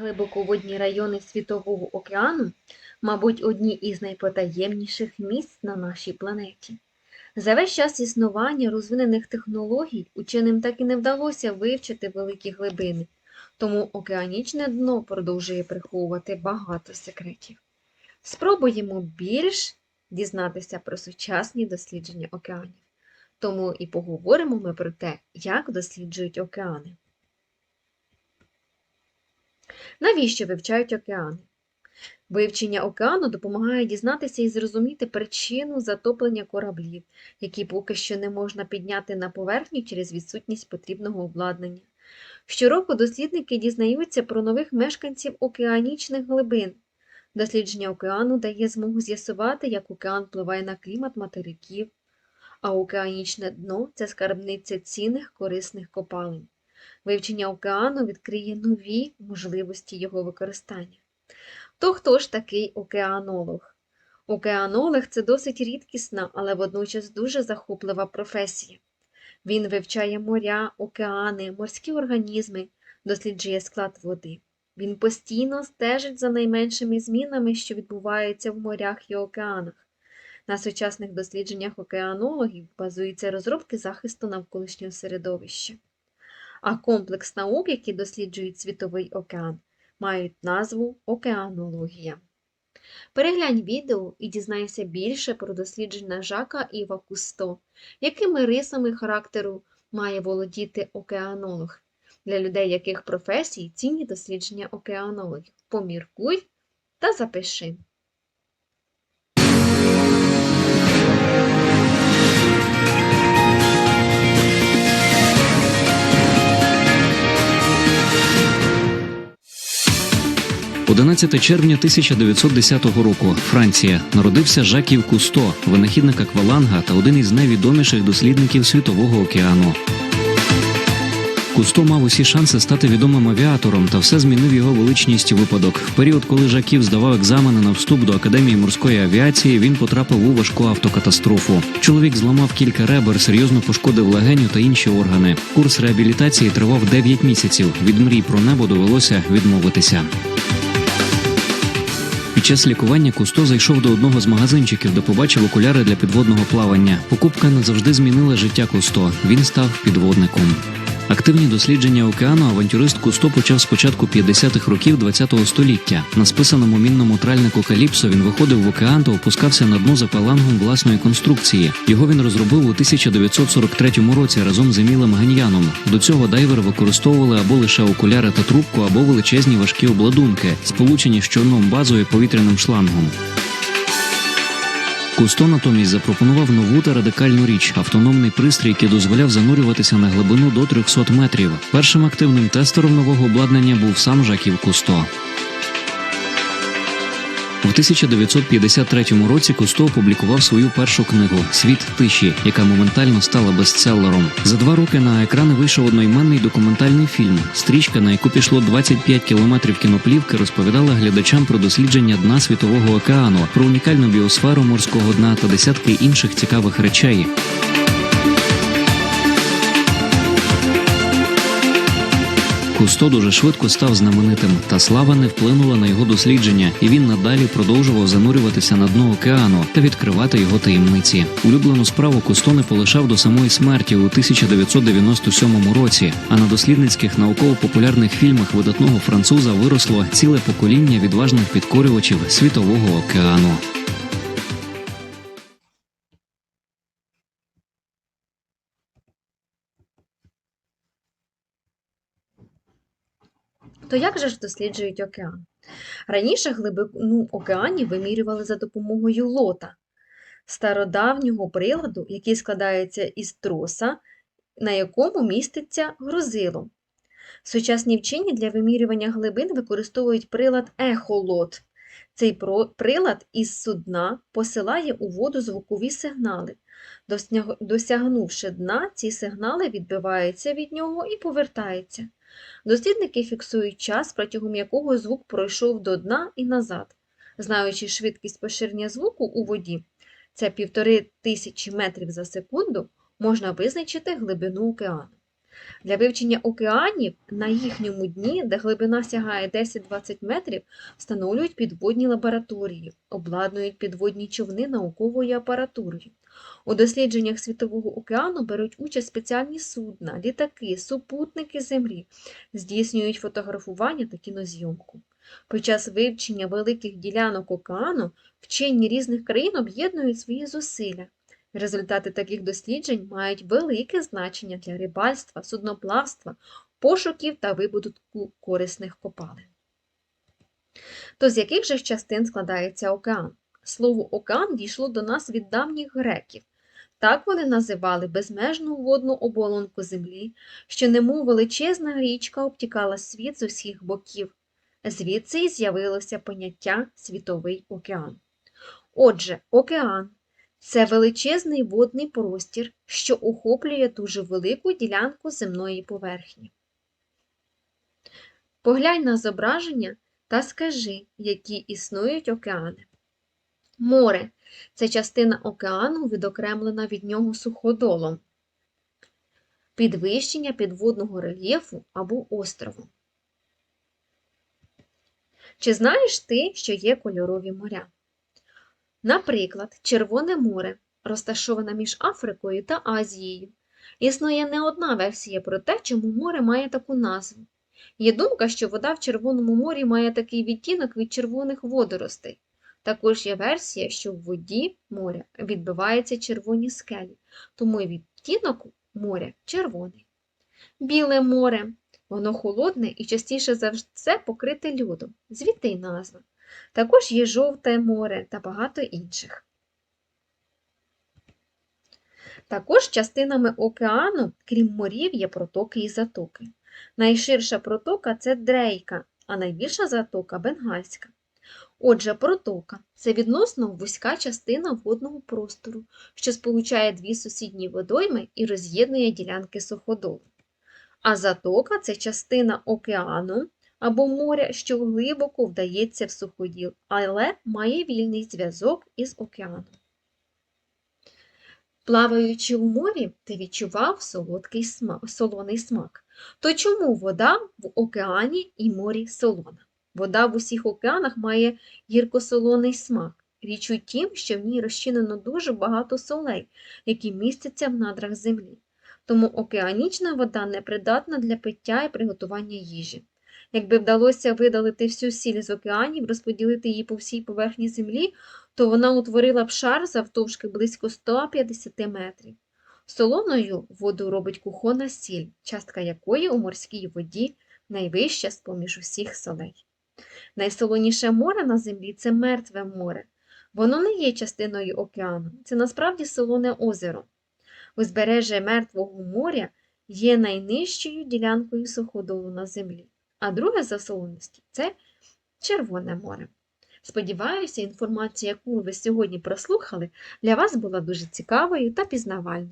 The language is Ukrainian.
Глибоководні райони Світового океану, мабуть, одні із найпотаємніших місць на нашій планеті. За весь час існування розвинених технологій ученим так і не вдалося вивчити великі глибини, тому океанічне дно продовжує приховувати багато секретів. Спробуємо більш дізнатися про сучасні дослідження океанів. Тому і поговоримо ми про те, як досліджують океани. Навіщо вивчають океани? Вивчення океану допомагає дізнатися і зрозуміти причину затоплення кораблів, які поки що не можна підняти на поверхню через відсутність потрібного обладнання. Щороку дослідники дізнаються про нових мешканців океанічних глибин. Дослідження океану дає змогу з'ясувати, як океан впливає на клімат материків, а океанічне дно це скарбниця цінних корисних копалин. Вивчення океану відкриє нові можливості його використання. То хто ж такий океанолог? Океанолог це досить рідкісна, але водночас дуже захоплива професія. Він вивчає моря, океани, морські організми, досліджує склад води. Він постійно стежить за найменшими змінами, що відбуваються в морях і океанах. На сучасних дослідженнях океанологів базуються розробки захисту навколишнього середовища. А комплекс наук, які досліджують світовий океан, мають назву океанологія. Переглянь відео і дізнайся більше про дослідження Жака Іва Кусто, якими рисами характеру має володіти океанолог, для людей яких професій цінні дослідження океанологів. Поміркуй та запиши. – 11 червня 1910 року. Франція. Народився Жаків Кусто, винахідник акваланга та один із найвідоміших дослідників світового океану. Кусто мав усі шанси стати відомим авіатором, та все змінив його величність випадок. В період, коли Жаків здавав екзамени на вступ до академії морської авіації, він потрапив у важку автокатастрофу. Чоловік зламав кілька ребер, серйозно пошкодив легеню та інші органи. Курс реабілітації тривав 9 місяців. Від мрій про небо довелося відмовитися. Час лікування Кусто зайшов до одного з магазинчиків, де побачив окуляри для підводного плавання. Покупка назавжди змінила життя Кусто. Він став підводником. Активні дослідження океану авантюрист Кусто почав з початку 50-х років ХХ століття. На списаному мінному тральнику Каліпсо він виходив в океан та опускався на дно за палангом власної конструкції. Його він розробив у 1943 році разом з Емілем Ганьяном. До цього дайвери використовували або лише окуляри та трубку, або величезні важкі обладунки, сполучені з чорном базою повітряним шлангом. Кусто натомість запропонував нову та радикальну річ автономний пристрій, який дозволяв занурюватися на глибину до 300 метрів. Першим активним тестером нового обладнання був сам Жаків Кусто. У 1953 році Кусто опублікував свою першу книгу Світ тиші, яка моментально стала бестселером. За два роки на екрани вийшов одноіменний документальний фільм. Стрічка, на яку пішло 25 кілометрів кіноплівки, розповідала глядачам про дослідження дна світового океану, про унікальну біосферу морського дна та десятки інших цікавих речей. Кусто дуже швидко став знаменитим, та слава не вплинула на його дослідження, і він надалі продовжував занурюватися на дно океану та відкривати його таємниці. Улюблену справу Кусто не полишав до самої смерті у 1997 році. А на дослідницьких науково-популярних фільмах видатного француза виросло ціле покоління відважних підкорювачів світового океану. То як же ж досліджують океан? Раніше глибину океанів вимірювали за допомогою лота, стародавнього приладу, який складається із троса, на якому міститься грузило. Сучасні вчені для вимірювання глибин використовують прилад ехолот. Цей прилад із судна посилає у воду звукові сигнали. Досягнувши дна, ці сигнали відбиваються від нього і повертаються. Дослідники фіксують час, протягом якого звук пройшов до дна і назад. Знаючи швидкість поширення звуку у воді, це півтори тисячі метрів за секунду, можна визначити глибину океану. Для вивчення океанів на їхньому дні, де глибина сягає 10-20 метрів, встановлюють підводні лабораторії, обладнують підводні човни науковою апаратурою. У дослідженнях Світового океану беруть участь спеціальні судна, літаки, супутники Землі, здійснюють фотографування та кінозйомку. Під час вивчення великих ділянок океану вчені різних країн об'єднують свої зусилля. Результати таких досліджень мають велике значення для рибальства, судноплавства, пошуків та видобутку корисних копалин. То з яких же частин складається океан? Слово океан дійшло до нас від давніх греків. Так вони називали безмежну водну оболонку землі, що немов величезна річка обтікала світ з усіх боків. Звідси й з'явилося поняття світовий океан. Отже, океан це величезний водний простір, що охоплює дуже велику ділянку земної поверхні. Поглянь на зображення та скажи, які існують океани. Море це частина океану, відокремлена від нього суходолом, підвищення підводного рельєфу або острову. Чи знаєш ти, що є кольорові моря? Наприклад, Червоне море, розташоване між Африкою та Азією. Існує не одна версія про те, чому море має таку назву. Є думка, що вода в Червоному морі має такий відтінок від червоних водоростей. Також є версія, що в воді моря відбиваються червоні скелі, тому і відтінок моря червоний. Біле море, воно холодне і частіше за все покрите льодом, звідти й назва. Також є жовте море та багато інших. Також частинами океану, крім морів, є протоки і затоки. Найширша протока це Дрейка, а найбільша затока Бенгальська. Отже, протока це відносно вузька частина водного простору, що сполучає дві сусідні водойми і роз'єднує ділянки суходолу. А затока це частина океану або моря, що глибоко вдається в суходіл, але має вільний зв'язок із океаном. Плаваючи у морі, ти відчував солодкий смак, солоний смак. То чому вода в океані і морі солона? Вода в усіх океанах має гіркосолоний смак. Річ у тім, що в ній розчинено дуже багато солей, які містяться в надрах землі. Тому океанічна вода непридатна для пиття і приготування їжі. Якби вдалося видалити всю сіль з океанів, розподілити її по всій поверхні землі, то вона утворила б шар завтовшки близько 150 метрів. Солоною воду робить кухона сіль, частка якої у морській воді найвища з-поміж усіх солей. Найсолоніше море на землі це мертве море. Воно не є частиною океану, це насправді солоне озеро. Узбережжя Мертвого моря є найнижчою ділянкою суходолу на землі, а друге за солоності це Червоне море. Сподіваюся, інформація, яку ви сьогодні прослухали, для вас була дуже цікавою та пізнавальною.